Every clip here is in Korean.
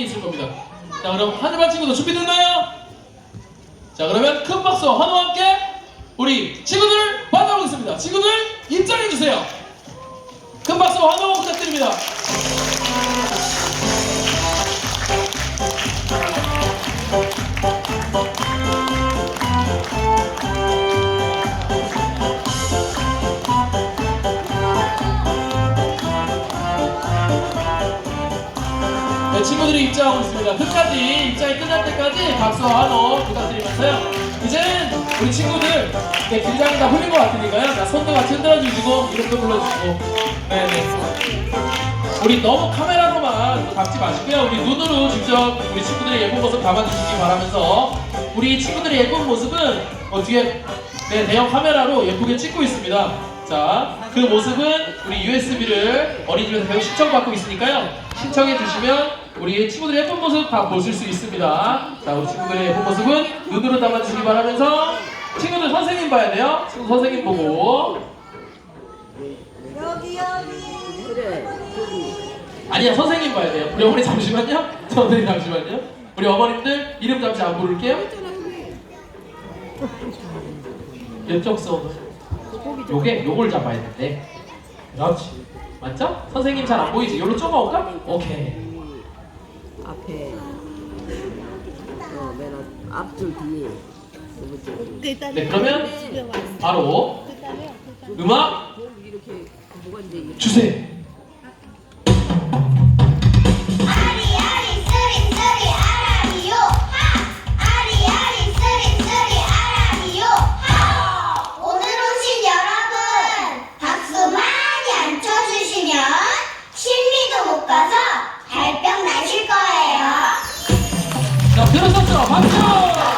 있을 겁니다. 자, 그럼 한일반 친구들 준비됐나요? 자, 그러면 큰 박수와 환호와 함께 우리 친구들을 만나보겠습니다. 친구들 입장해 주세요. 큰 박수와 환호 부탁드립니다. 친구들이 입장하고 있습니다. 끝까지 입장이 끝날 때까지 박수와 환호 부탁드리면서요. 이제는 우리 친구들 네, 긴장이 다 풀린 것 같으니까요. 자, 손도 같이 흔들어주시고 이름도 불러주시고. 네네. 우리 너무 카메라로만 담지 마시고요. 우리 눈으로 직접 우리 친구들의 예쁜 모습 담아주시기 바라면서 우리 친구들의 예쁜 모습은 어, 뒤에 네, 대형 카메라로 예쁘게 찍고 있습니다. 자, 그 모습은 우리 USB를 어린이집에서 배우 신청받고 있으니까요. 신청해 주시면 우리 친구들의 예쁜 모습 다 보실 수 있습니다. 자, 우리 친구들의 예쁜 모습은 눈으로 담아주시기 바라면서 친구들 선생님 봐야 돼요. 친구 선생님 보고 여기 여기 그래 아니야 선생님 봐야 돼요. 우리 어머니 잠시만요. 선생님 잠시만요. 우리 어머님들 이름 잠시 안 부를게요. 저 요게 요걸 잡아야 되는데. 그렇지. 맞죠? 선생님 잘 안 보이지? 요로 쪼가올까? 오케이. 앞에 어맨 앞줄 뒤에. 두 번째 네 그러면 바로 음악 이렇게 뭐가 이제 주세요. 들었었죠? 박수.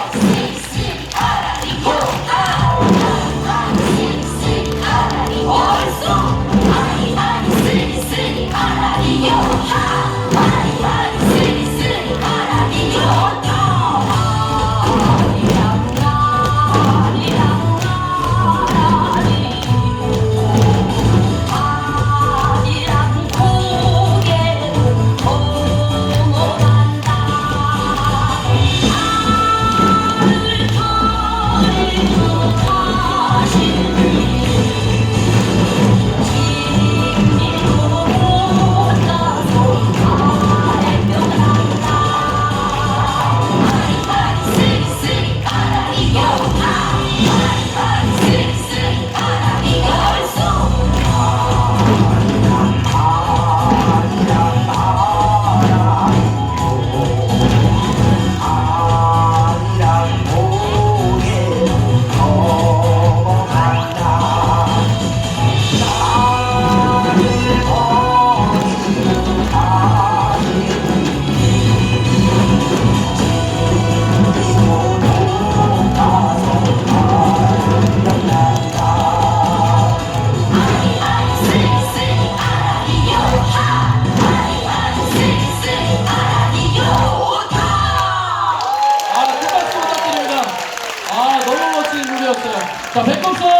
자, 백범선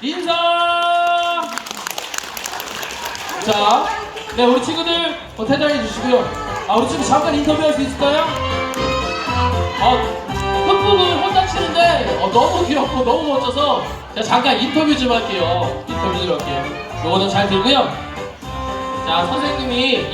인사. 자, 네, 우리 친구들 어, 퇴장해 주시고요. 아, 우리 친구 잠깐 인터뷰할 수 있을까요? 아, 끝부분 혼자 치는데 어, 너무 귀엽고 너무 멋져서 제가 잠깐 인터뷰 좀 할게요. 인터뷰 좀 할게요. 요거는 잘 들고요. 자, 선생님이 이